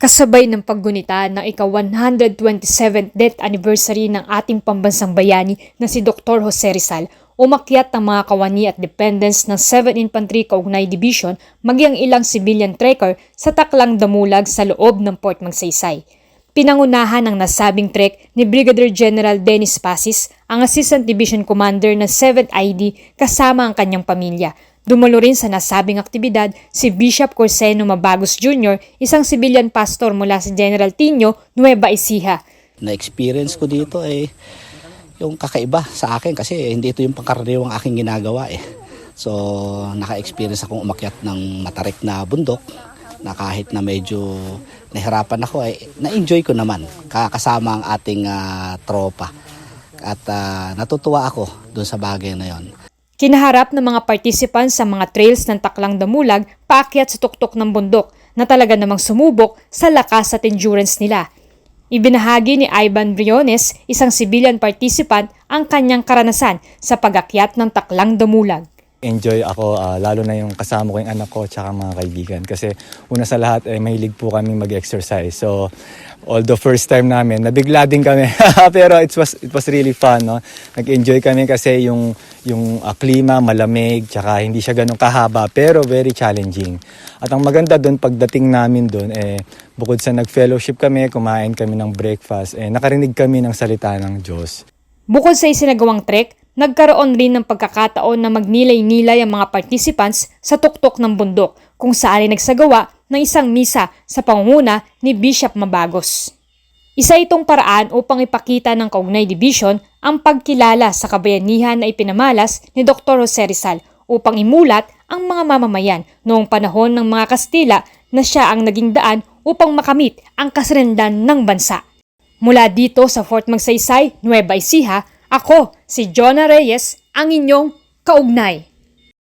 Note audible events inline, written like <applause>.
Kasabay ng paggunita ng ika-127th death anniversary ng ating pambansang bayani na si Dr. Jose Rizal, umakyat ang mga kawani at dependents ng 7 Infantry Kaugnay Division maging ilang civilian trekker sa taklang damulag sa loob ng Port Magsaysay. Pinangunahan ng nasabing trek ni Brigadier General Dennis Pasis, ang Assistant Division Commander ng 7th ID kasama ang kanyang pamilya. Dumalo rin sa nasabing aktibidad si Bishop Corseno Mabagos Jr., isang civilian pastor mula sa General Tino, Nueva Ecija. na-experience ko dito ay yung kakaiba sa akin kasi hindi ito yung pangkaraniwang aking ginagawa eh. So, naka-experience akong umakyat ng matarik na bundok na kahit na medyo nahirapan ako ay na-enjoy ko naman kakasama ang ating ah, tropa. At ah, natutuwa ako dun sa bagay na yon. Kinaharap ng mga participants sa mga trails ng Taklang Damulag paakyat sa tuktok ng bundok na talaga namang sumubok sa lakas at endurance nila. Ibinahagi ni Ivan Briones, isang civilian participant, ang kanyang karanasan sa pag-akyat ng Taklang Damulag. Enjoy ako ah, lalo na yung kasama ko yung anak ko tsaka mga kaibigan. Kasi una sa lahat eh, mahilig po kami mag-exercise. So although first time namin nabigla din kami. <laughs> Pero it was it was really fun no? Nag-enjoy kami kasi yung yung ah, klima malamig tsaka hindi siya ganun kahaba pero very challenging. At ang maganda doon pagdating namin doon eh bukod sa nag-fellowship kami kumain kami ng breakfast eh nakarinig kami ng salita ng Diyos. Bukod sa isinagawang trek, nagkaroon rin ng pagkakataon na magnilay-nilay ang mga participants sa tuktok ng bundok kung saan ay nagsagawa ng isang misa sa pangunguna ni Bishop Mabagos. Isa itong paraan upang ipakita ng Kaugnay Division ang pagkilala sa kabayanihan na ipinamalas ni Dr. Jose Rizal upang imulat ang mga mamamayan noong panahon ng mga Kastila na siya ang naging daan upang makamit ang kasarinlan ng bansa. Mula dito sa Fort Magsaysay, Nueva Ecija, ako si Jonah Reyes, ang inyong kaugnay.